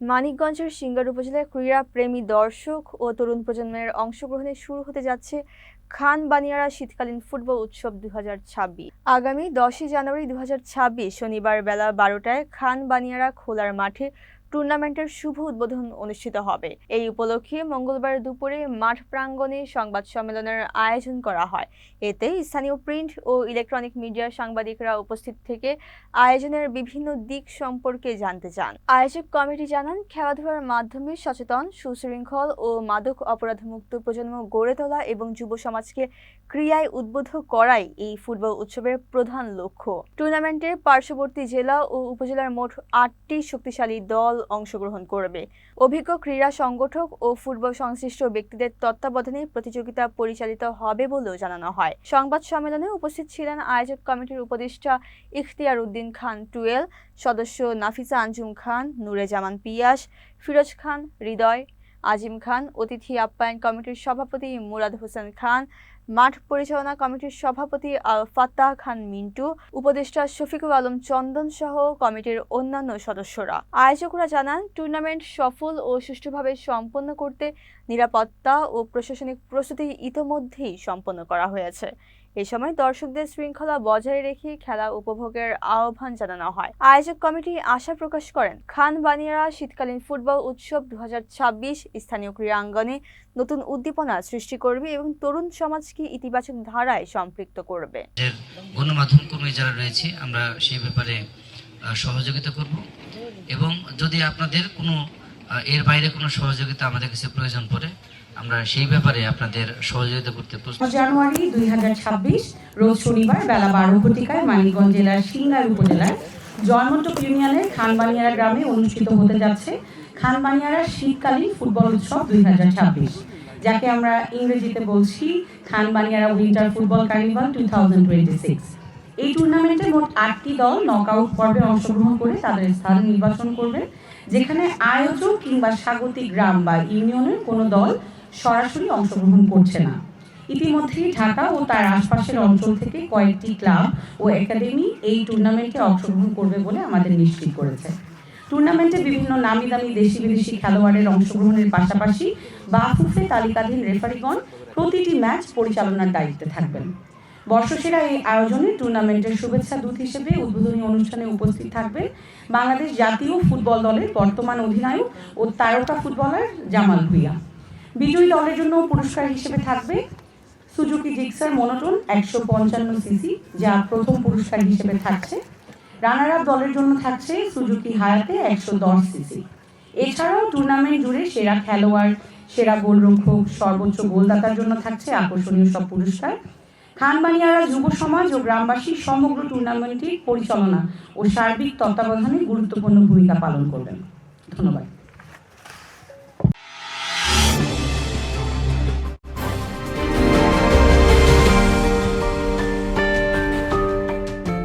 মানিকগঞ্জের সিঙ্গার উপজেলায় ক্রীড়া প্রেমী দর্শক ও তরুণ প্রজন্মের অংশগ্রহণে শুরু হতে যাচ্ছে খান বানিয়ারা শীতকালীন ফুটবল উৎসব দুই হাজার ছাব্বিশ। আগামী দশই জানুয়ারি দু হাজার ছাব্বিশ শনিবার বেলা বারোটায় খান বানিয়ারা খোলার মাঠে টুর্নামেন্টের শুভ উদ্বোধন অনুষ্ঠিত হবে। এই উপলক্ষে মঙ্গলবার দুপুরে মাঠ প্রাঙ্গণে সংবাদ সম্মেলনের আয়োজন করা হয়। এতে স্থানীয় প্রিন্ট ও ইলেকট্রনিক মিডিয়ার সাংবাদিকরা উপস্থিত থেকে আয়োজনের বিভিন্ন দিক সম্পর্কে জানতে চান। আয়োজক কমিটি জানান, খেলাধুলার মাধ্যমে সচেতন, সুশৃঙ্খল ও মাদক অপরাধমুক্ত প্রজন্ম গড়ে তোলা এবং যুব সমাজকে ক্রিয়ায় উদ্বুদ্ধ করাই এই ফুটবল উৎসবের প্রধান লক্ষ্য। টুর্নামেন্টে পার্শ্ববর্তী জেলা ও উপজেলার মোট আটটি শক্তিশালী দল অংশগ্রহণ করবে। অভিজ্ঞ ক্রীড়া সংগঠক ও ফুটবল সংশ্লিষ্ট ব্যক্তিদের তত্ত্বাবধানে প্রতিযোগিতা পরিচালিত হবে বলেও জানানো হয়। সংবাদ সম্মেলনে উপস্থিত ছিলেন আয়োজক কমিটির উপদেষ্টা ইখতিয়ার উদ্দিন খান টুয়েল, সদস্য নাফিসা আঞ্জুম খান নুরে জামান পিয়াস, ফিরোজ খান, হৃদয় আজিম খান, অতিথি আপ্যায়ন কমিটির সভাপতি মুরাদ হোসেন খান, মাঠ পরিচালনা কমিটির সভাপতি আল ফাত্তাহ খান মিন্টু, উপদেষ্টা শফিকুল আলম চন্দন সহ কমিটির অন্যান্য সদস্যরা। আয়োজকরা জানান, টুর্নামেন্ট সফল ও সুষ্ঠুভাবে সম্পন্ন করতে নিরাপত্তা ও প্রশাসনিক প্রস্তুতি ইতোমধ্যেই সম্পন্ন করা হয়েছে। এ সময় দর্শকদের শৃঙ্খলা বজায় রেখে খেলা উপভোগের আহ্বান জানানো হয়। আয়োজক কমিটি আশা প্রকাশ করেন খান বানিয়ারা শীতকালীন ফুটবল উৎসব দুহাজার ছাব্বিশ স্থানীয় ক্রীড়াঙ্গনে নতুন উদ্দীপনা সৃষ্টি করবে এবং তরুণ সমাজকে ইতিবাচক ধারায় সম্পৃক্ত করবে। গণমাধ্যম কর্মী যারা রয়েছে, আমরা সেই ব্যাপারে সহযোগিতা করব। এবং যদি আপনাদের কোনো এর বাইরে কোনো সহযোগিতা আমাদের কাছে প্রয়োজন পড়ে, আমরা সেই ব্যাপারে আপনাদের সহযোগিতা করতে প্রস্তুত। জানুয়ারি দুই হাজার ছাব্বিশ, রোজ শনিবার বেলা বারো ঘটিকায় মানিকগঞ্জ জেলার সিঙ্গার উপজেলার জয়মন্টপ ইউনিয়নের খানবানিয়ারা গ্রামে অনুষ্ঠিত হতে যাচ্ছে খানবানিয়ারা শীতকালীন ফুটবল উৎসব দুই হাজার ছাব্বিশ, যাকে আমরা ইংরেজিতে বলছি খানবানিয়ারা উইন্টার ফুটবল কার্নিভাল টু এই টুর্নামেন্টে মোট আটটি দল নকআউট পর্বে অংশগ্রহণ করে তাদের স্থান নির্বাচন করবে। যেখানে আয়োজক কিংবা স্বাগতিক গ্রাম বা ইউনিয়নের কোনো দল সরাসরি অংশগ্রহণ করছে না। ইতিমধ্যেই ঢাকা ও তার আশপাশের অঞ্চল থেকে কয়েকটি ক্লাব ও একাডেমি এই টুর্নামেন্টে অংশগ্রহণ করবে বলে আমাদের নিশ্চিত করেছে। টুর্নামেন্টে বিভিন্ন নামি দামি দেশি বিদেশি খেলোয়াড়ের অংশগ্রহণের পাশাপাশি বাফুফে তালিকাধীন রেফারিগণ প্রতিটি ম্যাচ পরিচালনার দায়িত্বে থাকবেন। বর্ষসেরা এই আয়োজনে টুর্নামেন্টের শুভেচ্ছা দূত হিসেবে উদ্বোধনী অনুষ্ঠানে উপস্থিত থাকবে বাংলাদেশ জাতীয় ফুটবল দলের বর্তমান অধিনায়ক ও তারকা ফুটবলার জামাল ভুইয়া। বিজয়ী দলের জন্য পুরস্কার হিসেবে থাকবে সুজুকি জিক্সার মনোটন একশো পঞ্চান্ন সিসি, যা প্রথম পুরস্কার হিসেবে থাকছে। রানার আপ দলের জন্য থাকছে সুজুকি হায়াতে একশো দশ সিসি। এছাড়াও টুর্নামেন্ট জুড়ে সেরা খেলোয়াড়, সেরা গোলরক্ষক, সর্বোচ্চ গোলদাতার জন্য থাকছে আকর্ষণীয় সব পুরস্কার। খানবানিয়ারা যুব সমাজ ও গ্রামবাসী সমগ্র টুর্নামেন্টটি পরিচালনা ও সার্বিক তত্ত্বাবধানে গুরুত্বপূর্ণ ভূমিকা পালন করবেন। ধন্যবাদ।